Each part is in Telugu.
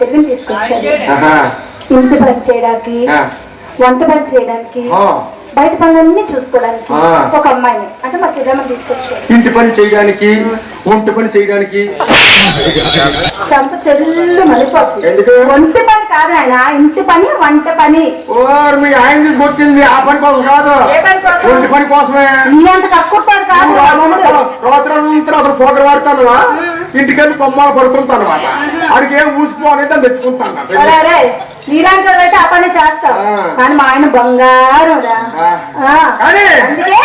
చెల్లిని తీసుకొచ్చాను. ఇంటి పని చేయడానికి. వంట పని చేయడానికి. బయట పనులన్నీ చూసుకోవడానికి. ఒక అమ్మాయిని అంటే మా చెల్లెమ్మని తీసుకొచ్చాను ఇంటి పని చేయడానికి వంట పని చేయడానికి చంప చెల్లు మలిపోతుంది? వంట పని కాదు ఆయన ఇంటి పని వంట పని మీ ఆయన తీసుకొచ్చింది ఆ పని కోసం కాదు ఏ పని? వంట పని కోసమే నీ అంత కక్కుతాడు కాదు మా మొగుడు. రాత్రి అంతా అతను పోకరు వాడతాను ఇంటికెళ్ళి బొమ్మలు పడుకుంటాను అనమాట ఆడికి ఏం ఊసిపోనేది అని తెచ్చుకుంటాను నీలాంటి వాడు అయితే ఆ పని చేస్తావు. ఆ. కానీ మా ఆయన బంగారం అందుకే.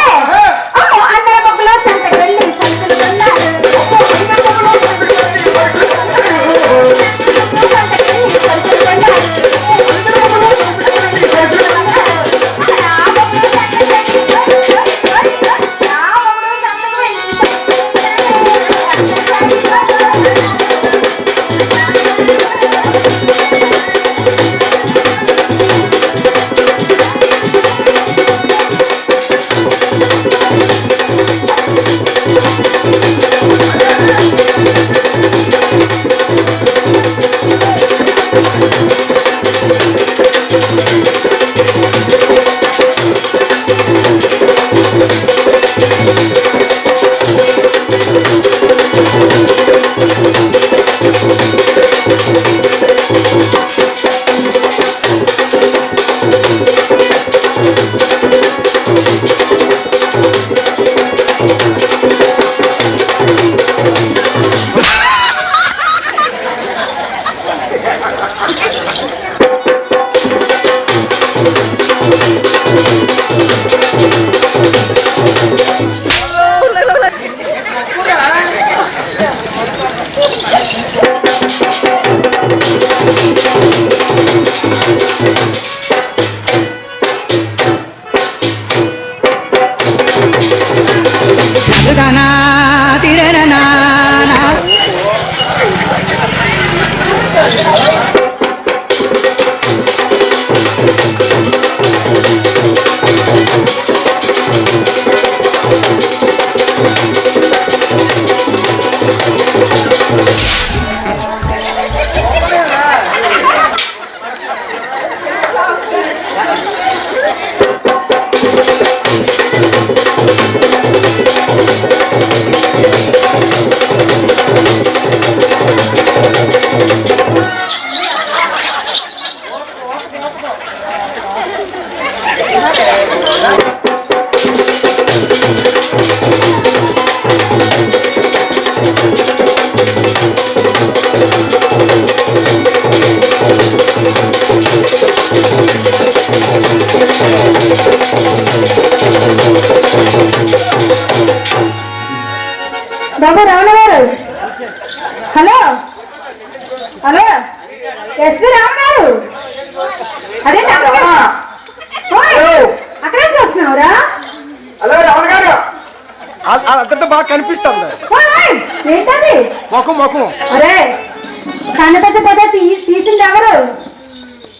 బాబు రావణ గారు. హలో? హలో? ఎస్వి రావణ గారు. అదే అక్కడే చూస్తున్నావురా హలో రావణ గారు. అంతా బాగా కనిపిస్తుంది ఏంటది? ముఖం ముఖం. అరే తీసింది ఎవరు?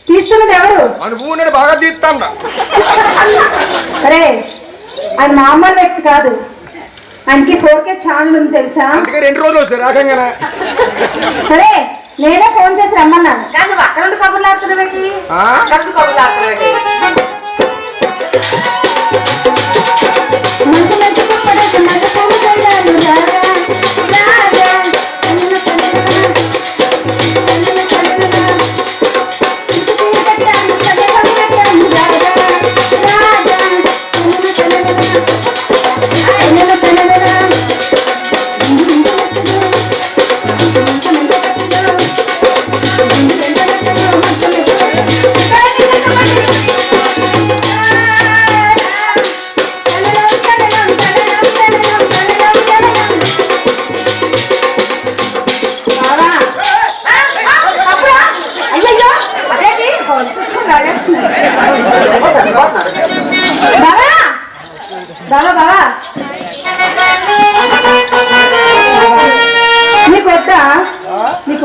తీస్తున్నది ఎవరు? అనుభవం నేను బాగా తీస్తాను అరే ఆయన మామూలు వ్యక్తి కాదు. ఆయనకి ఫోర్ కే ఛానల్ ఉంది తెలుసా? అందుకే రెండు రోజులు వస్తాయి రాకంగానే సరే నేనే ఫోన్ చేసి రమ్మన్నాను. కానీ నువ్వు అక్కడ నుండి కబుర్లు ఆడుతున్నావేంటి కబుర్లు ఆడుతున్నావేంటి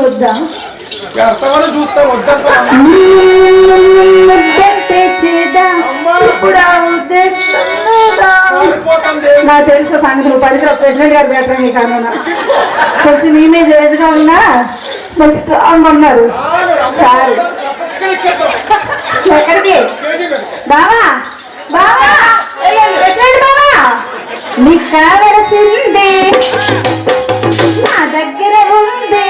నీకు వద్దా నాకు తెలుసు సంగతి నువ్వు పది ప్రెసిడెంట్ గారు బెటర్ నీ కన్నా కొంచెం నీ మీద ఏజ్గా ఉన్నా మంచి స్ట్రాంగ్ ఉన్నారు. చాలు ఎక్కడికి? బావా? బావా? ఎట్లాంటి బావా? నీకు కావలసింది నా దగ్గర ఉంది.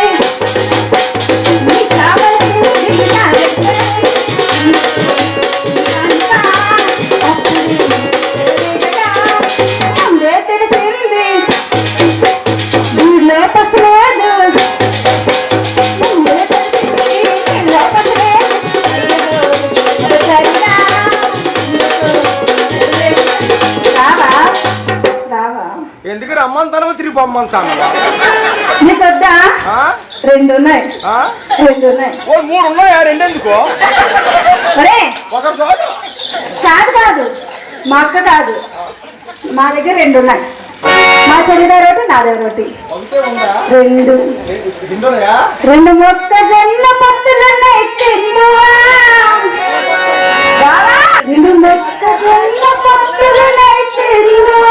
ఎందుకు రమ్మంతాను తిరిగి పొమ్మంతాను నీకు వద్దా రెండు ఉన్నాయి. రెండు ఉన్నాయి. ఓ మూడు ఉన్నాయా? ఒరే! ఒకటి చాలు. కాదు. మా అక్క కాదు. మా దగ్గర రెండు ఉన్నాయి. మా చెల్లిదారు ఒకటి నా దగ్గర ఒకటి రెండు. రెండు మొక్కజొన్న పొత్తులున్నాయి బావా, రెండు మొక్కజొన్న పొత్తులున్నాయి చెల్లువా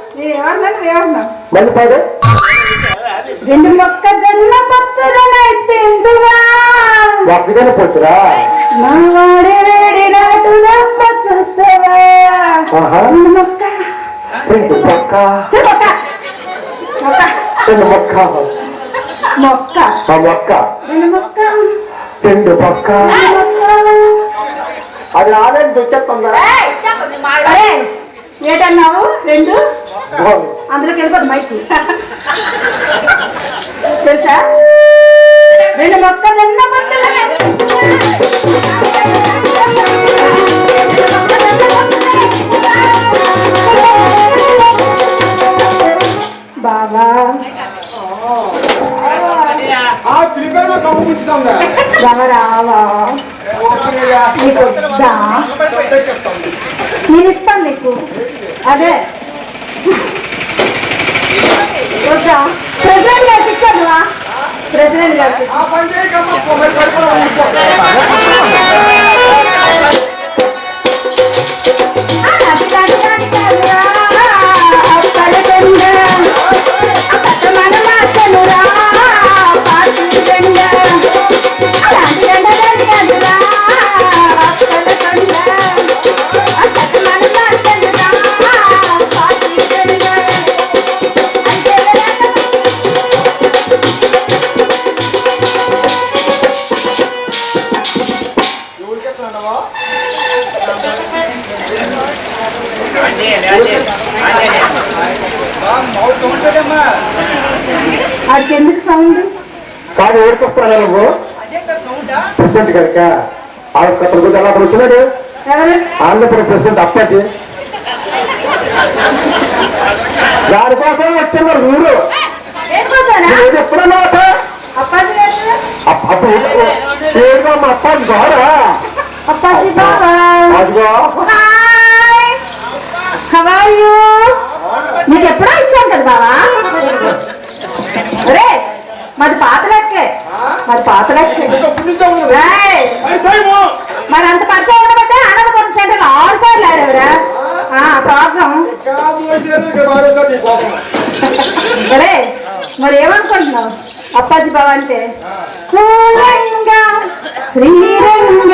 మొక్కజొన్న? మళ్ళీ పాడు. రెండు మొక్కజొన్న పొత్తులనై తిందువా ఒక్కగానే పోతురా మా వాడి వేడి నాటు దమ్మ చూస్తావా. రెండు మొక్క. రెండు మొక్క. మొక్క. మొక్క. రెండు మొక్క. మొక్క. మొక్క. రెండు మొక్క. అది ఆలయం వచ్చేస్తుందా. అరే ఏటన్నావు? రెండు? అందులోకి వెళ్ళిపోదు మైక్ తెలుసా? రెండు మొక్కజొన్న బాబా. రావా. నీకు వద్దా? నేను ఇస్తాను నీకు. అదే. ప్రెసిడెంట్ గారికి ఇచ్చాను ప్రెసిడెంట్ గారికి అది ఎందుకు సౌండ్? కాదు నువ్వు ప్రెసిడెంట్ కనుక ఆ ప్రతి అలా వచ్చినాడు ఆంధ్రప్రదేశ్ ప్రెసిడెంట్ అప్పాజీ దానికోసం ఊరు. ఎప్పుడన్నా అప్పుడు ఏడుగా మా అప్పాజీ గోరా? అప్పాజీ బాబా అదిగో హాయ్ హౌ ఆర్ యు నీకు ఎప్పుడో ఇచ్చాను కదా బావా? అరే మాది పాత లెక్కే. మాది పాత లెక్కే. మరి అంత పరిచయం ఉండబట్టే ఆనందపురం సెంటర్ ఆరు సార్లు ఆడేవరా. ప్రాబ్లం. అరే మరి ఏమనుకుంటున్నావు? అప్పాజీ బావ అంటే Ranga Sriranga